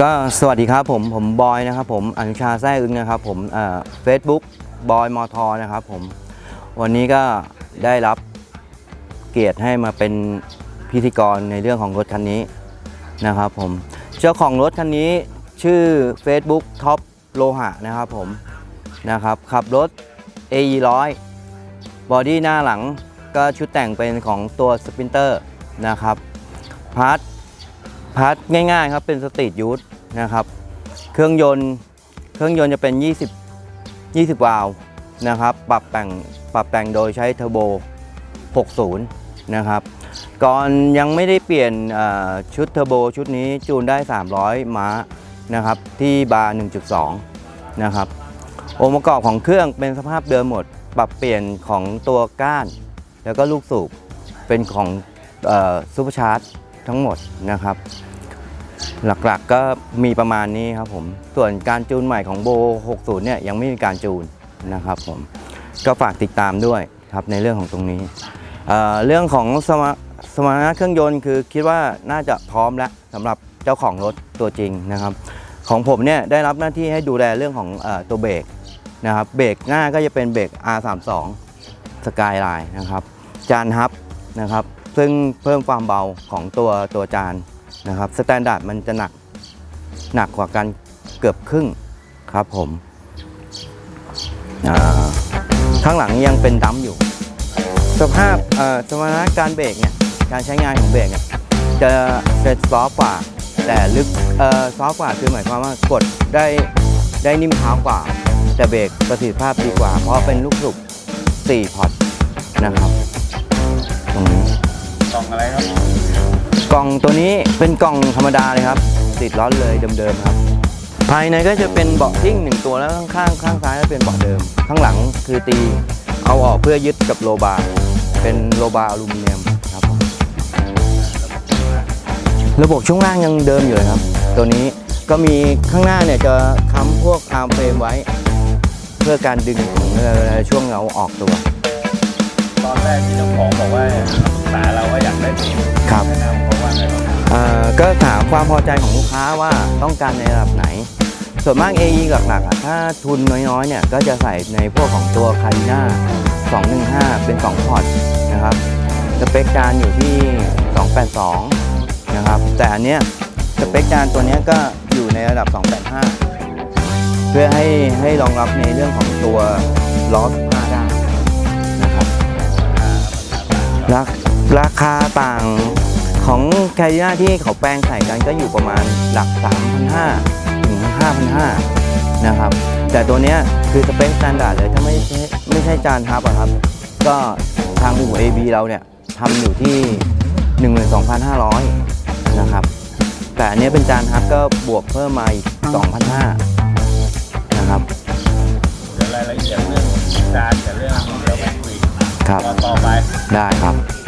ก็สวัสดีครับผมผมบอยนะครับผมอนุชาแซ่อึ้งนะครับผมเฟซบุ๊กบอยมอทอนะครับผมวันนี้ก็ได้รับเกียรติให้มาเป็นพิธีกรในเรื่องของรถคันนี้นะครับผมเจ้าของรถคันนี้ชื่อ Facebook ท็อปโลหะนะครับผมนะครับขับรถ AE 100 บอดี้หน้าหลังก็ชุดแต่งเป็นของตัวสปินเตอร์นะครับพาร์ท พาร์ทง่ายๆครับเป็นสตรีทยูทนะครับ เครื่องยนต์เครื่องยนต์จะเป็น 20 20 วาล์วนะครับ ปรับแต่งปรับแต่งโดยใช้เทอร์โบ 60 นะครับ ก่อนยังไม่ได้เปลี่ยนชุดเทอร์โบชุดนี้จูนได้ 300 ม้านะครับ ที่บาร์ 1.2 นะครับ องค์ประกอบของเครื่องเป็นสภาพเดิมหมด ปรับเปลี่ยนของตัวก้าน แล้วก็ลูกสูบเป็นของซูเปอร์ชาร์จ ทั้งหมดนะครับ หลักๆก็มีประมาณนี้ครับผมส่วนการจูนใหม่ของโบ 60 เนี่ยยังไม่มีการจูนนะครับผมก็ฝากติดตามด้วยครับในเรื่องของตรงนี้เเรื่องของสมสมรรถนะเครื่องยนต์คือคิดว่าน่าจะพร้อมแล้วสำหรับเจ้าของรถตัวจริงนะครับ ของผมเนี่ยได้รับหน้าที่ให้ดูแลเรื่องของอตัวเบรกนะครับเบรกหน้าก็จะเป็นเบรก R32 Skyline นะครับจานฮับนะครับ ซึ่งเพิ่มความเบาของตัวตัวจานนะครับสแตนดาร์ดมันจะหนักหนักกว่ากันเกือบครึ่งครับผมข้างหลังยังเป็นดัมอยู่ สภาพสมรรถการเบรกเนี่ยการใช้งานของเบรกเนี่ยจะจะซอฟกว่า แต่ลึกเอ่อซอฟกว่าคือหมายความว่ากดได้ได้นิ่มเท้ากว่า แต่เบรกประสิทธิภาพดีกว่า เพราะเป็นลูกสูบ4พอร์ตนะครับตรงนี้ ล่องอะไรครับ กล่องตัวนี้เป็นกล่องธรรมดาเลยครับ ติดล้อเลยเดิมๆครับ ภายในก็จะเป็นเบาะทิ้งหนึ่งตัวแล้วข้างข้างข้างซ้ายก็เป็นเบาะเดิม ข้างหลังคือตีเอาออกเพื่อยึดกับโลบาร์เป็นโลบาร์อลูมิเนียมครับ ระบบช่วงล่างยังเดิมอยู่เลยครับ ตัวนี้ก็มีข้างหน้าเนี่ยจะค้ำพวกอาร์มเฟรมไว้ เพื่อการดึงของช่วงเราออกตัว อนแรกที่เจ้าของบอกว่าปรึกษาเราว่าอยากได้สีครับ แนะนำเขาว่าไงบ้างครับเอ่อก็ถามความพอใจของลูกค้าว่าต้องการในระดับไหน ส่วนมาก AE หลักๆอะถ้าทุนน้อยๆเนี่ยก็จะใส่ในพวกของตัวคาริน่า215 เป็น 2 พอร์ตนะครับสเปคจานอยู่ที่ 282 นะครับ แต่อันเนี้ยสเปคจานตัวเนี้ยก็อยู่ในระดับ 285 เพื่อให้ให้รองรับในเรื่องของตัวล้อ ราราคาต่างของแคริน่าที่เขาแปลงใส่กันก็อยู่ประมาณหลัก 3,500 ถึง 5,500 นะครับ แต่ตัวเนี้ยคือสเปคสแตนดาร์ดเลยถ้าไม่ใช่ไม่ใช่จานทับอะครับ ก็ทางอู่ AB เราเนี่ยทำอยู่ที่ 12,500 นะครับ แต่อันนี้เป็นจานทับก็บวกเพิ่มมาอีก 2,500 นะครับเดี๋ยวรายละเอียดเรื่องจานกับเรื่องเดี๋ยวไป คุยครับตอนต่อไป ได้ครับ